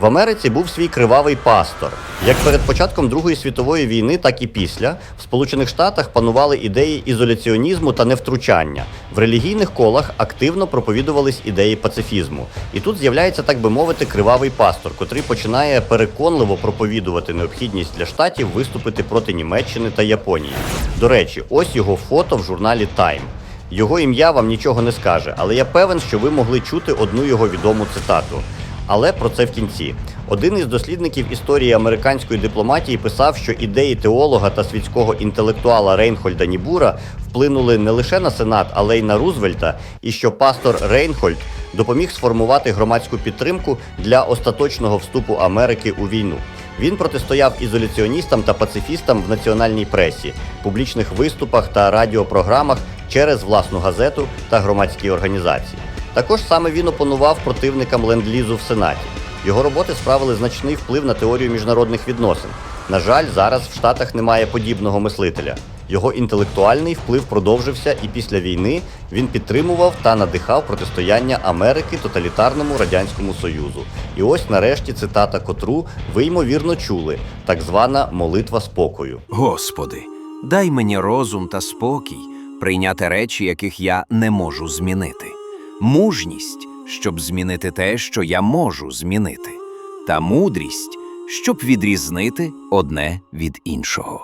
В Америці був свій кривавий пастор. Як перед початком Другої світової війни, так і після в Сполучених Штатах панували ідеї ізоляціонізму та невтручання. В релігійних колах активно проповідувались ідеї пацифізму. І тут з'являється, так би мовити, кривавий пастор, котрий починає переконливо проповідувати необхідність для штатів виступити проти Німеччини та Японії. До речі, ось його фото в журналі Time. Його ім'я вам нічого не скаже, але я певен, що ви могли чути одну його відому цитату. Але про це в кінці. Один із дослідників історії американської дипломатії писав, що ідеї теолога та світського інтелектуала Рейнхольда Нібура вплинули не лише на Сенат, але й на Рузвельта, і що пастор Рейнхольд допоміг сформувати громадську підтримку для остаточного вступу Америки у війну. Він протистояв ізоляціоністам та пацифістам в національній пресі, публічних виступах та радіопрограмах через власну газету та громадські організації. Також саме він опонував противникам ленд-лізу в Сенаті. Його роботи справили значний вплив на теорію міжнародних відносин. На жаль, зараз в Штатах немає подібного мислителя. Його інтелектуальний вплив продовжився, і після війни він підтримував та надихав протистояння Америки тоталітарному радянському союзу. І ось нарешті цитата, котру ви ймовірно чули: так звана молитва спокою. Господи, дай мені розум та спокій прийняти речі, яких я не можу змінити, мужність, щоб змінити те, що я можу змінити, та мудрість, щоб відрізнити одне від іншого.